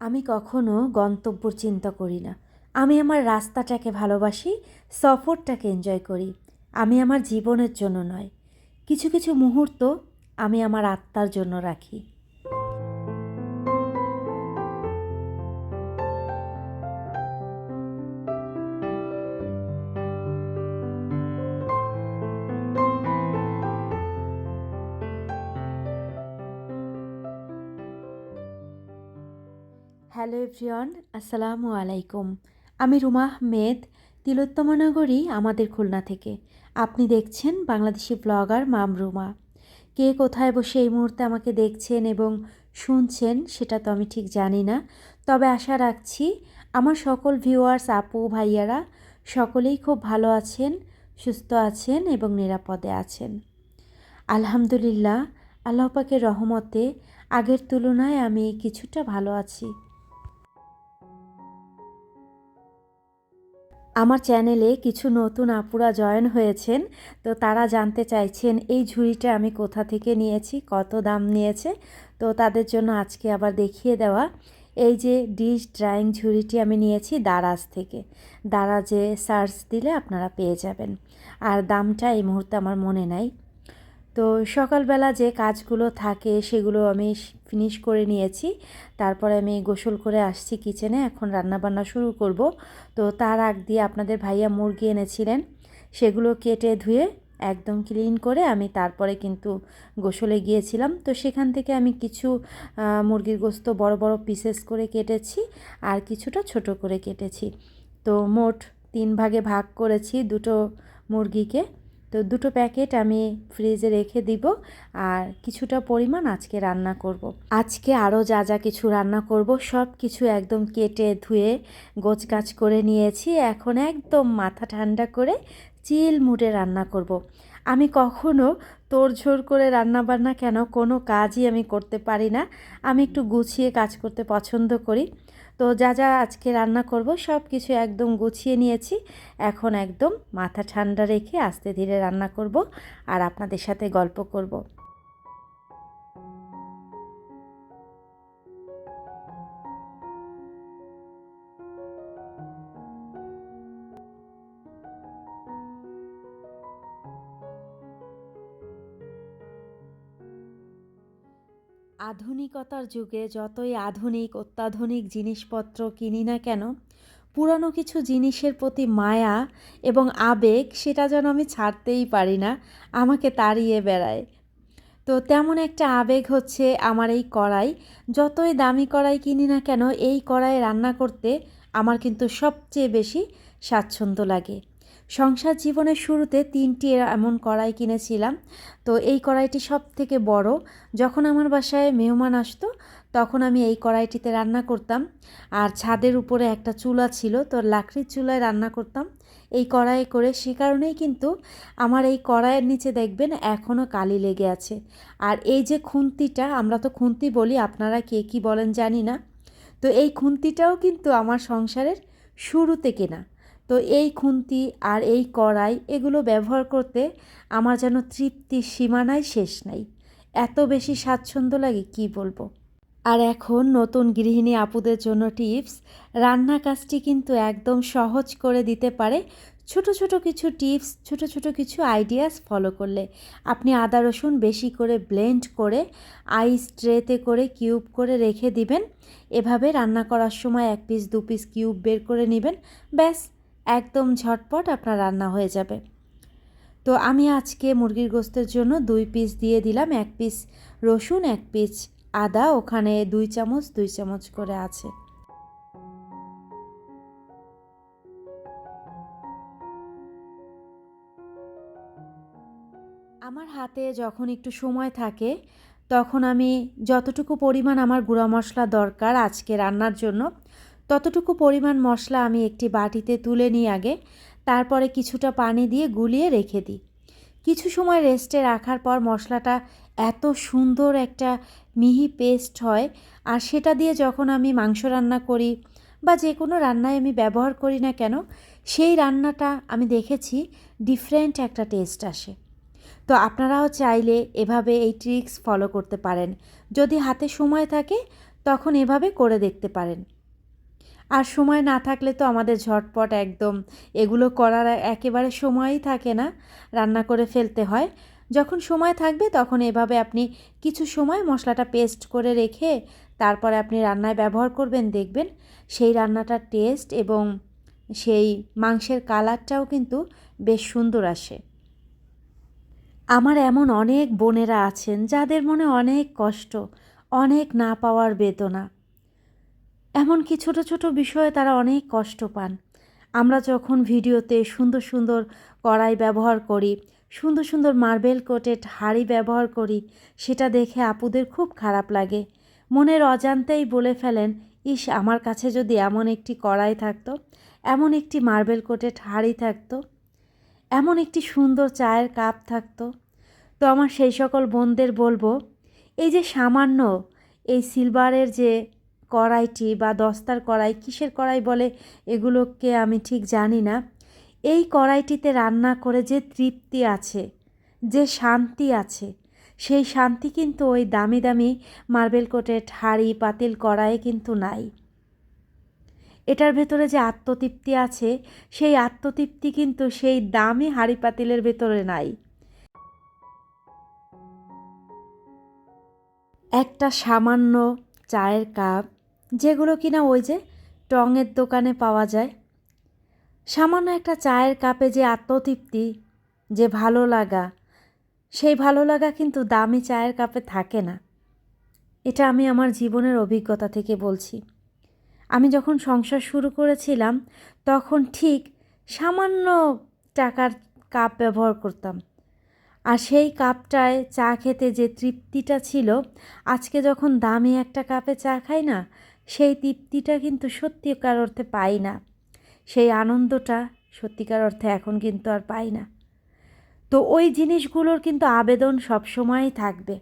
আমি কখনো গন্তব্যর চিন্তা করি না। আমি আমার রাস্তাটাকে ভালোবাসি, সফরটাকে এনজয় করি। আমি আমার জীবনের জন্য নয়। কিছু কিছু মুহূর্ত আমি আমার আত্মার জন্য রাখি। হ্যালো এভরিওয়ান, আসসালামু আলাইকুম। আমি রুমা আহমেদ তিলোত্তমানগরী আমাদের খুলনা থেকে। আপনি দেখছেন বাংলাদেশি ব্লগার মাম রুমা। কে কোথায় বসে এই মুহূর্তে আমাকে দেখছেন এবং শুনছেন সেটা তো আমি ঠিক জানি না। তবে আশা রাখছি আমার সকল ভিউয়ার্স, আপু, ভাইয়ারা সকলেই খুব ভালো আছেন, সুস্থ আছেন এবং নিরাপদে আছেন। আলহামদুলিল্লাহ, আল্লাহ পাকের রহমতে আগের তুলনায় আমি কিছুটা ভালো আছি। আমার চ্যানেলে কিছু নতুন আপুরা জয়েন হয়েছেন, তো তারা জানতে চাইছেন এই ঝুড়িটা আমি কোথা থেকে নিয়েছি, কত দাম নিয়েছে, তো তাদের জন্য আজকে আবার দেখিয়ে দেওয়া। এই যে ডিশ ড্রাইং ঝুড়িটি আমি নিয়েছি দারাজ থেকে। দারাজে সার্চ দিলে আপনারা পেয়ে যাবেন। আর দামটা এই মুহূর্তে আমার মনে নাই। তো সকালবেলা যে কাজগুলো থাকে সেগুলো আমি ফিনিশ করে নিয়েছি। তারপরে আমি গোসল করে আসছি কিচেনে এখন রান্নাবান্না শুরু করব। তো তার আগ দিয়ে আপনাদের ভাইয়া মুরগি এনেছিলেন। সেগুলো কেটে ধুয়ে একদম ক্লিন করে আমি তারপরে কিন্তু গোসলে গিয়েছিলাম। তো সেখান থেকে আমি কিছু মুরগির গোস্ত বড় বড় পিসেস করে কেটেছি আর কিছুটা ছোট করে কেটেছি। তো মোট তিন ভাগে ভাগ করেছি দুটো মুরগিকে। তো দুটো প্যাকেট আমি ফ্রিজে রেখে দিব আর কিছুটা পরিমাণ আজকে রান্না করব। আজকে আরও যা যা কিছু রান্না করব, সব কিছু একদম কেটে ধুয়ে গোছগাছ করে নিয়েছি এখন একদম মাথা ঠান্ডা করে চিল মুডে রান্না করব। আমি কখনো তোড়ঝোড় করে রান্না বান্না কেন কোনো কাজই আমি করতে পারি না আমি একটু গুছিয়ে কাজ করতে পছন্দ করি তো যা যা আজকে রান্না করব সব কিছু একদম গুছিয়ে নিয়েছি। এখন একদম মাথা ঠান্ডা রেখে আস্তে ধীরে রান্না করব আর আপনাদের সাথে গল্প করব। আধুনিকতার যুগে যতই আধুনিক, অত্যাধুনিক জিনিসপত্র কিনি না কেন, পুরানো কিছু জিনিসের প্রতি মায়া এবং আবেগ সেটা যেন আমি ছাড়তেই পারি না, আমাকে তাড়িয়ে বেড়ায়। তো তেমন একটা আবেগ হচ্ছে আমার এই কড়াই। যতই দামি কড়াই কিনি না কেন, এই কড়াই রান্না করতে আমার কিন্তু সবচেয়ে বেশি স্বাচ্ছন্দ্য লাগে। সংসার জীবনের শুরুতে তিনটি এমন কড়াই কিনেছিলাম। তো এই কড়াইটি সব থেকে বড়। যখন আমার বাসায় মেহমান আসতো, তখন আমি এই কড়াইটিতে রান্না করতাম। আর ছাদের উপরে একটা চুলা ছিল, তো লাকড়ির চুলায় রান্না করতাম। এই কড়াইয়ে করে সে কারণেই কিন্তু আমার এই কড়াইয়ের নিচে দেখবেন এখনও কালি লেগে আছে। আর এই যে খুন্তিটা, আমরা তো খুন্তি বলি, আপনারা কে কী বলেন জানি না। তো এই খুন্তিটাও কিন্তু আমার সংসারের শুরুতে কেনা। তো এই খুন্তি আর এই কড়াই এগুলো ব্যবহার করতে আমার যেন তৃপ্তির সীমানায় শেষ নাই। এত বেশি স্বাচ্ছন্দ্য লাগে কি বলব? আর এখন নতুন গৃহিণী আপুদের জন্য টিপস, রান্না কাজটি কিন্তু একদম সহজ করে দিতে পারে। ছোট ছোট কিছু টিপস, ছোট ছোট কিছু আইডিয়াস ফলো করলে আপনি আদা রসুন বেশি করে ব্লেন্ড করে আইস ট্রেতে করে কিউব করে রেখে দিবেন। এভাবে রান্না করার সময় এক পিস, দু পিস কিউব বের করে নেবেন। ব্যাস। একদম ঝটপট আপনার রান্না হয়ে যাবে। তো আমি আজকে মুরগির গোস্তের জন্য দুই পিস দিয়ে দিলাম, এক পিস রসুন, এক পিস আদা, ওখানে দুই চামচ দুই চামচ করে আছে। আমার হাতে যখন একটু সময় থাকে, তখন আমি যতটুকু পরিমাণ আমার গুঁড়া মশলা দরকার আজকে রান্নার জন্য ততটুকু পরিমাণ মশলা আমি একটি বাটিতে তুলে নিই আগে, তারপরে কিছুটা পানি দিয়ে গুলিয়ে রেখে দিই। কিছু সময় রেস্টে রাখার পর মশলাটা এত সুন্দর একটা মিহি পেস্ট হয়, আর সেটা দিয়ে যখন আমি মাংস রান্না করি বা যে কোনো রান্নায় আমি ব্যবহার করি না কেন, সেই রান্নাটা আমি দেখেছি ডিফারেন্ট একটা টেস্ট আসে। তো আপনারাও চাইলে এভাবে এই ট্রিক্স ফলো করতে পারেন। যদি হাতে সময় থাকে, তখন এভাবে করে দেখতে পারেন। আর সময় না থাকলে তো আমাদের ঝটপট একদম এগুলো করার একেবারে সময়ই থাকে না রান্না করে ফেলতে হয়। যখন সময় থাকবে তখন এভাবে আপনি কিছু সময় মশলাটা পেস্ট করে রেখে তারপরে আপনি রান্নায় ব্যবহার করবেন, দেখবেন সেই রান্নাটার টেস্ট এবং সেই মাংসের কালারটাও কিন্তু বেশ সুন্দর আসে। আমার এমন অনেক বোনেরা আছেন যাদের মনে অনেক কষ্ট, অনেক না পাওয়ার বেদনা। এমনকি ছোটো ছোটো বিষয়ে তারা অনেক কষ্ট পান। আমরা যখন ভিডিওতে সুন্দর সুন্দর কড়াই ব্যবহার করি, সুন্দর সুন্দর মার্বেল কোটেড হাড়ি ব্যবহার করি, সেটা দেখে আপুদের খুব খারাপ লাগে। মনের অজান্তেই বলে ফেলেন, ইস, আমার কাছে যদি এমন একটি কড়াই থাকতো, এমন একটি মার্বেল কোটেড হাড়ি থাকতো, এমন একটি সুন্দর চায়ের কাপ থাকতো, তো আমার সেই সকল বোনদের বলব, এই যে সামান্য এই সিলভারের যে কড়াইটি বা দস্তার কড়াই কিসের কড়াই বলে এগুলোকে আমি ঠিক জানি না। এই কড়াইটিতে রান্না করে যে তৃপ্তি আছে, যে শান্তি আছে, সেই শান্তি কিন্তু ওই দামি দামি মার্বেল কোটের হাড়ি পাতিল কড়াইয়ে কিন্তু নাই। এটার ভেতরে যে আত্মতৃপ্তি আছে, সেই আত্মতৃপ্তি কিন্তু সেই দামি হাড়ি পাতিলের ভেতরে নাই। একটা সামান্য চায়ের কাপ যেগুলো কিনা ওই যে টঙের দোকানে পাওয়া যায়। সামান্য একটা চায়ের কাপে যে আত্মতৃপ্তি, যে ভালো লাগা, সেই ভালো লাগা কিন্তু দামি চায়ের কাপে থাকে না। এটা আমি আমার জীবনের অভিজ্ঞতা থেকে বলছি। আমি যখন সংসার শুরু করেছিলাম, তখন ঠিক সামান্য টাকার কাপ ব্যবহার করতাম। আর সেই কাপটায় চা খেতে যে তৃপ্তিটা ছিল, আজকে যখন দামি একটা কাপে চা খাই না সেই তৃপ্তিটা কিন্তু সত্যিকার অর্থে পাই না। সেই আনন্দটা সত্যিকার অর্থে এখন কিন্তু আর পাই না। তো ওই জিনিসগুলোর কিন্তু আবেদন সবসময়ই থাকবে।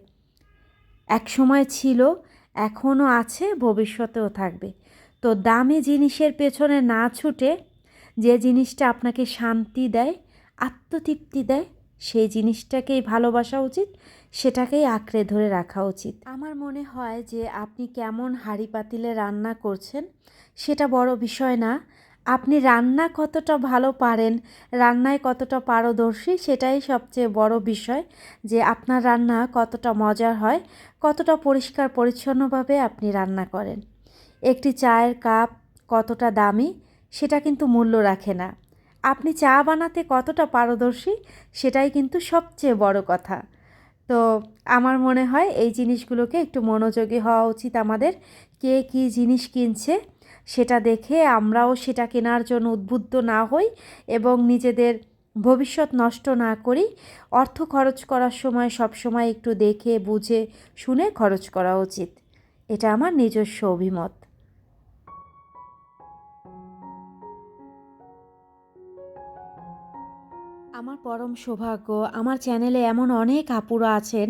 এক সময় ছিল, এখনও আছে, ভবিষ্যতেও থাকবে। তো দামি জিনিসের পেছনে না ছুটে যে জিনিসটা আপনাকে শান্তি দেয়, আত্মতৃপ্তি দেয়, সেই জিনিসটাকেই ভালোবাসা উচিত সেটাকেই আঁকড়ে ধরে রাখা উচিত। আমার মনে হয় যে আপনি কেমন হাঁড়ি পাতিলে রান্না করছেন, সেটা বড় বিষয় না। আপনি রান্না কতটা ভালো পারেন, রান্নায় কতটা পারদর্শী, সেটাই সবচেয়ে বড় বিষয় যে আপনার রান্না কতটা মজার হয়, কতটা পরিষ্কার পরিচ্ছন্নভাবে আপনি রান্না করেন। একটি চায়ের কাপ কতটা দামি, সেটা কিন্তু মূল্য রাখে না। আপনি চা বানাতে কতটা পারদর্শী, সেটাই কিন্তু সবচেয়ে বড় কথা। তো আমার মনে হয় এই জিনিসগুলোকে একটু মনোযোগী হওয়া উচিত আমাদের। কে কী জিনিস কিনছে সেটা দেখে আমরাও সেটা কেনার জন্য উদ্বুদ্ধ না হই এবং নিজেদের ভবিষ্যৎ নষ্ট না করি। অর্থ খরচ করার সময় সব সময় একটু দেখে, বুঝে, শুনে খরচ করা উচিত। এটা আমার নিজস্ব অভিমত। আমার পরম সৌভাগ্য, আমার চ্যানেলে এমন অনেক আপুরা আছেন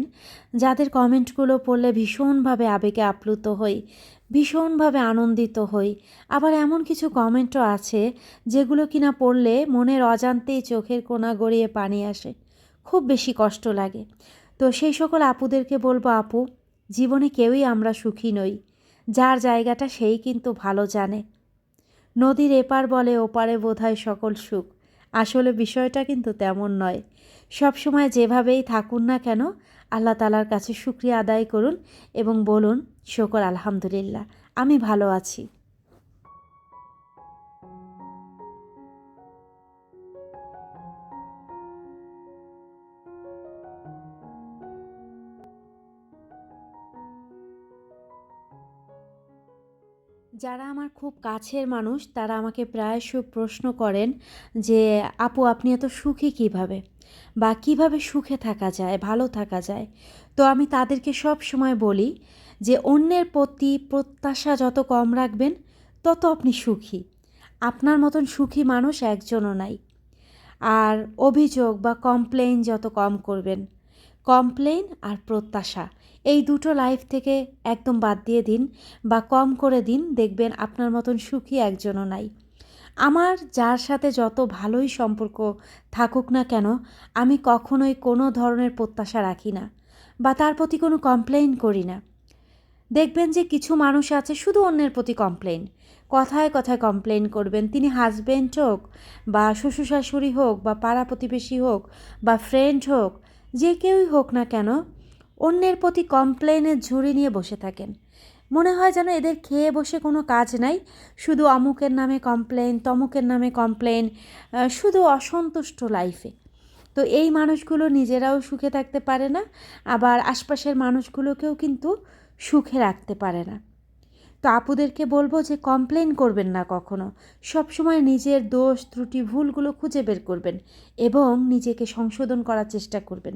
যাদের কমেন্টগুলো পড়লে ভীষণভাবে আবেগে আপ্লুত হই, ভীষণভাবে আনন্দিত হই। আবার এমন কিছু কমেন্টও আছে যেগুলো কিনা পড়লে মনের অজান্তেই চোখের কোনা গড়িয়ে পানি আসে, খুব বেশি কষ্ট লাগে। তো সেই সকল আপুদেরকে বলব, আপু, জীবনে কেউই আমরা সুখী নই, যার জায়গাটা সেই কিন্তু ভালো জানে। নদীর এপার বলে ওপারে বোধহয় সকল সুখ। আসলে বিষয়টা কিন্তু তেমন নয়। সব সময় যেভাবেই থাকুন না কেন, আল্লাহ তালার কাছে শুক্রিয়া আদায় করুন এবং বলুন, শকর আলহামদুলিল্লাহ, আমি ভালো আছি। যারা আমার খুব কাছের মানুষ, তারা আমাকে প্রায়শ প্রশ্ন করেন যে, আপু, আপনি এত সুখী কীভাবে? বা কীভাবে সুখে থাকা যায়, ভালো থাকা যায়? তো আমি তাদেরকে সব সময় বলি যে, অন্যের প্রতি প্রত্যাশা যত কম রাখবেন, তত আপনি সুখী। আপনার মতন সুখী মানুষ একজনও নাই। আর অভিযোগ বা কমপ্লেন যত কম করবেন কমপ্লেন আর প্রত্যাশা এই দুটো লাইফ থেকে একদম বাদ দিয়ে দিন বা কম করে দিন, দেখবেন আপনার মতন সুখী একজনও নাই। আমার যার সাথে যত ভালোই সম্পর্ক থাকুক না কেন, আমি কখনোই কোনো ধরনের প্রত্যাশা রাখি না বা তার প্রতি কোনো কমপ্লেন করি না। দেখবেন যে কিছু মানুষ আছে শুধু অন্যের প্রতি কমপ্লেন কথায় কথায় কমপ্লেন করবেন, তিনি হাজব্যান্ড হোক বা শ্বশুর শাশুড়ি হোক বা পাড়া প্রতিবেশী হোক বা ফ্রেন্ড হোক, যে কেউই হোক না কেন অন্যের প্রতি কমপ্লেনের ঝুড়ি নিয়ে বসে থাকেন। মনে হয় যেন এদের খেয়ে বসে কোনো কাজ নাই। শুধু অমুকের নামে কমপ্লেন, তমুকের নামে কমপ্লেন শুধু অসন্তুষ্ট লাইফে তো এই মানুষগুলো নিজেরাও সুখে থাকতে পারে না, আবার আশপাশের মানুষগুলোকেও কিন্তু সুখে রাখতে পারে না। তো আপুদেরকে বলব যে কমপ্লেন করবেন না কখনো। সবসময় নিজের দোষ, ত্রুটি, ভুলগুলো খুঁজে বের করবেন এবং নিজেকে সংশোধন করার চেষ্টা করবেন।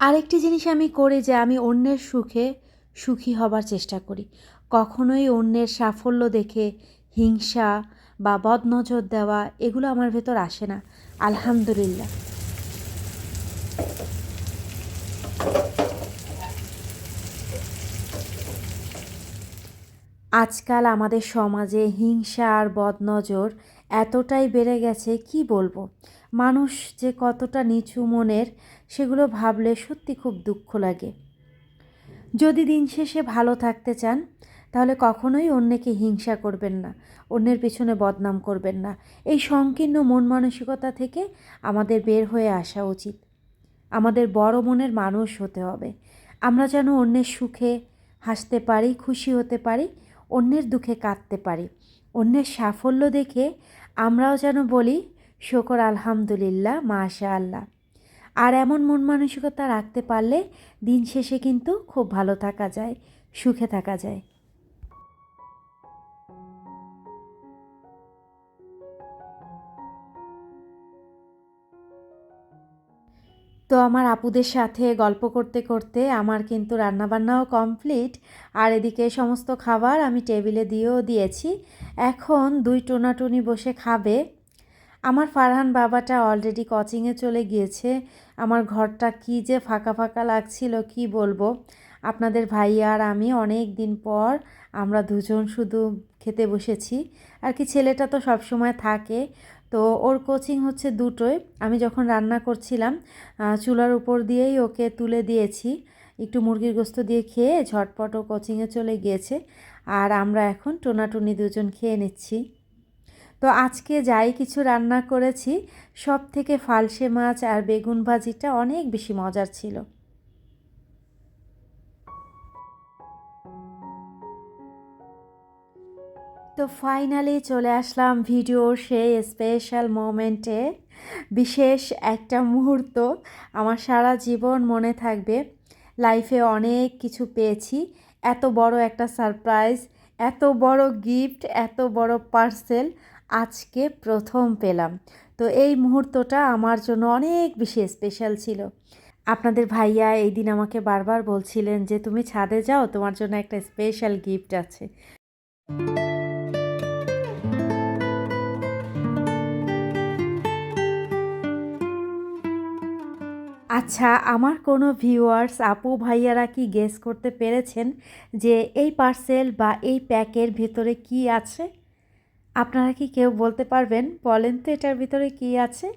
আরেকটি জিনিস আমি করি যে আমি অন্যের সুখে সুখী হবার চেষ্টা করি। কখনোই অন্যের সাফল্য দেখে হিংসা বা বদনজর দেওয়া এগুলো আমার ভেতর আসে না। আলহামদুলিল্লাহ। আজকাল আমাদের সমাজে হিংসা আর বদনজর এতটাই বেড়ে গেছে, কি বলব? মানুষ যে কতটা নিচু মনের সেগুলো ভাবলে সত্যি খুব দুঃখ লাগে। যদি দিন শেষে ভালো থাকতে চান, তাহলে কখনোই অন্যকে হিংসা করবেন না, অন্যের পেছনে বদনাম করবেন না। এই সংকীর্ণ মন মানসিকতা থেকে আমাদের বের হয়ে আসা উচিত। আমাদের বড় মনের মানুষ হতে হবে। আমরা যেন অন্যের সুখে হাসতে পারি, খুশি হতে পারি, অন্যের দুঃখে কাঁদতে পারি। অন্যের সাফল্য দেখে আমরাও যেন বলি, শকর আলহামদুলিল্লাহ মাশা আল্লাহ আর এমন মন মানসিকতা রাখতে পারলে দিন শেষে কিন্তু খুব ভালো থাকা যায়, সুখে থাকা যায়। তো আমার আপুদের সাথে গল্প করতে করতে আমার কিন্তু রান্নাবান্নাও কমপ্লিট, আর এদিকে সমস্ত খাবার আমি টেবিলে দিয়েও দিয়েছি। এখন দুই টোনাটুনি বসে খাবে। আমার ফারহান বাবাটা অলরেডি কোচিংয়ে চলে গিয়েছে। আমার ঘরটা কি যে ফাঁকা ফাঁকা লাগছিল, কি বলব? আপনাদের ভাই আর আমি অনেক দিন পর আমরা দুজন শুধু খেতে বসেছি। আর কি ছেলেটা তো সব সময় থাকে। তো ওর কোচিং হচ্ছে দুটোই। আমি যখন রান্না করছিলাম চুলার উপর দিয়েই ওকে তুলে দিয়েছি। একটু মুরগির গোস্ত দিয়ে খেয়ে ঝটপট ও কোচিংয়ে চলে গিয়েছে। আর আমরা এখন টোনাটুনি দুজন খেয়ে নিচ্ছি। তো আজকে যাই কিছু রান্না করেছি সব থেকে ফালসে মাছ আর বেগুন ভাজিটা অনেক বেশি মজার ছিল। তো ফাইনালি চলে আসলাম ভিডিওর সেই স্পেশাল মোমেন্টে। বিশেষ একটা মুহূর্ত, আমার সারা জীবন মনে থাকবে, লাইফে অনেক কিছু পেয়েছি, এত বড় একটা সারপ্রাইজ, এত বড় গিফট, এত বড় পার্সেল আজকে প্রথম পেলাম। তো এই মুহূর্তটা আমার জন্য অনেক বেশি স্পেশাল ছিল। আপনাদের ভাইয়া এই দিন আমাকে বারবার বলছিলেন যে, তুমি ছাদে যাও, তোমার জন্য একটা স্পেশাল গিফট আছে। আচ্ছা আমার কোনো ভিউয়ার্স আপু, ভাইয়ারা কি গেস করতে পেরেছেন যে, এই পার্সেল বা এই প্যাকের ভেতরে কি আছে? আপনারা কি কেউ বলতে পারবেন বলেন তো এটার ভিতরে কি আছে?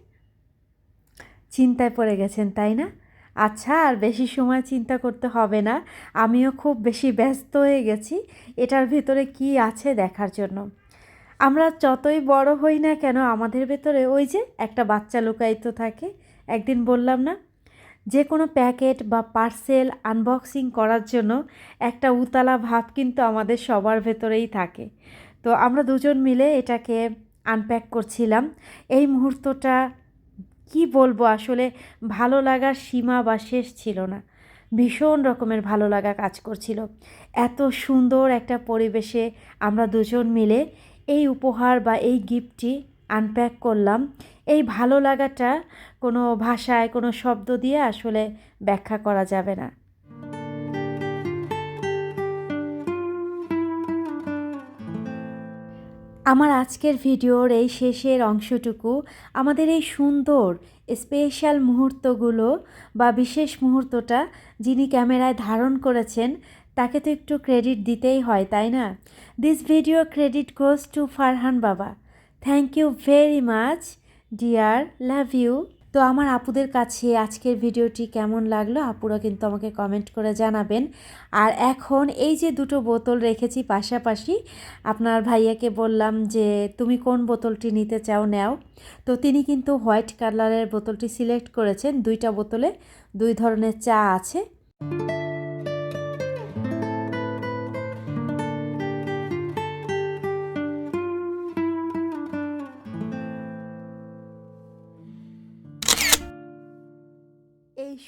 চিন্তায় পড়ে গেছেন, তাই না? আচ্ছা আর বেশি সময় চিন্তা করতে হবে না, আমিও খুব বেশি ব্যস্ত হয়ে গেছি, এটার ভেতরে কি আছে দেখার জন্য। আমরা যতই বড় হই না কেন, আমাদের ভেতরে ওই যে একটা বাচ্চা লুকায়িত থাকে, একদিন বললাম না? যে কোনো প্যাকেট বা পার্সেল আনবক্সিং করার জন্য একটা উতলা ভাব কিন্তু আমাদের সবার ভেতরেই থাকে। তো আমরা দুজন মিলে এটাকে আনপ্যাক করছিলাম। এই মুহূর্তটা কি বলব? আসলে ভালো লাগার সীমা বা শেষ ছিল না। ভীষণ রকমের ভালো লাগা কাজ করছিল। এত সুন্দর একটা পরিবেশে আমরা দুজন মিলে এই উপহার বা এই গিফটটি আনপ্যাক করলাম। এই ভালো লাগাটা কোনো ভাষায়, কোনো শব্দ দিয়ে আসলে ব্যাখ্যা করা যাবে না। আমার আজকের ভিডিওর এই শেষের অংশটুকু, আমাদের এই সুন্দর স্পেশাল মুহূর্তগুলো বা বিশেষ মুহূর্তটা যিনি ক্যামেরায় ধারণ করেছেন, তাকে তো একটু ক্রেডিট দিতেই হয়, তাই না? This video credit goes to Farhan বাবা thank you very much dear love you তো আমার আপুদের কাছে আজকের ভিডিওটি কেমন লাগল আপুরা কিন্তু আমাকে কমেন্ট করে জানাবেন। আর এখন এই যে দুটো বোতল রেখেছি পাশাপাশি, আপনার ভাইয়াকে বললাম যে তুমি কোন বোতলটি নিতে চাও নাও। তো তিনি কিন্তু হোয়াইট কালারের বোতলটি সিলেক্ট করেছেন, দুইটা বোতলে দুই ধরনের চা আছে।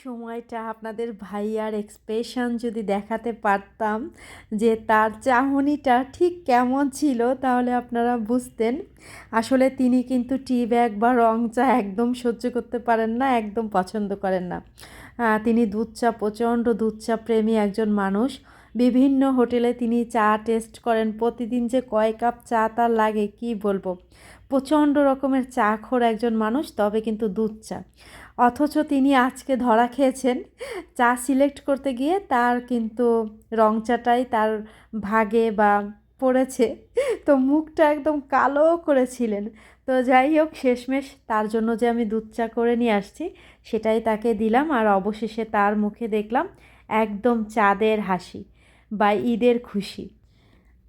সময়টা আপনাদের ভাইয়ার এক্সপ্রেশন যদি দেখাতে পারতাম যে তার চাহনিটা ঠিক কেমন ছিল, তাহলে আপনারা বুঝতেন। আসলে তিনি কিন্তু টি ব্যাগ বা রং চা একদম সহ্য করতে পারেন না, একদম পছন্দ করেন না। তিনি দুধ চা, প্রচণ্ড দুধ চা প্রেমী একজন মানুষ। বিভিন্ন হোটেলে তিনি চা টেস্ট করেন। প্রতিদিন যে কয় কাপ চা তার লাগে, কি বলব? প্রচণ্ড রকমের চা খোর একজন মানুষ, তবে কিন্তু দুধ চা। অথচ তিনি আজকে ধরা খেয়েছেন। চা সিলেক্ট করতে গিয়ে তার কিন্তু রং চাটাই তার ভাগে বা পড়েছে। তো মুখটা একদম কালো করেছিলেন। তো যাই হোক, শেষমেশ তার জন্য যে আমি দুধ চা করে নিয়ে আসছি, সেটাই তাকে দিলাম আর অবশেষে তার মুখে দেখলাম একদম চাঁদের হাসি বা ঈদের খুশি।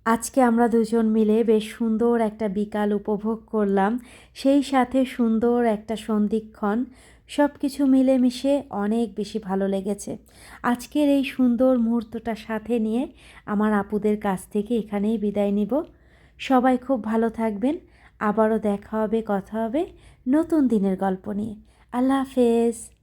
আজকে আমরা দুজন মিলে বেশ সুন্দর একটা বিকাল উপভোগ করলাম। সেই সাথে সুন্দর একটা সন্ধিক্ষণ সব কিছু মিলেমিশে অনেক বেশি ভালো লেগেছে। আজকের এই সুন্দর মুহূর্তটা সাথে নিয়ে আমার আপুদের কাছ থেকে এখানেই বিদায় নিব। সবাই খুব ভালো থাকবেন। আবারও দেখা হবে, কথা হবে নতুন দিনের গল্প নিয়ে। আল্লাহ হাফেজ।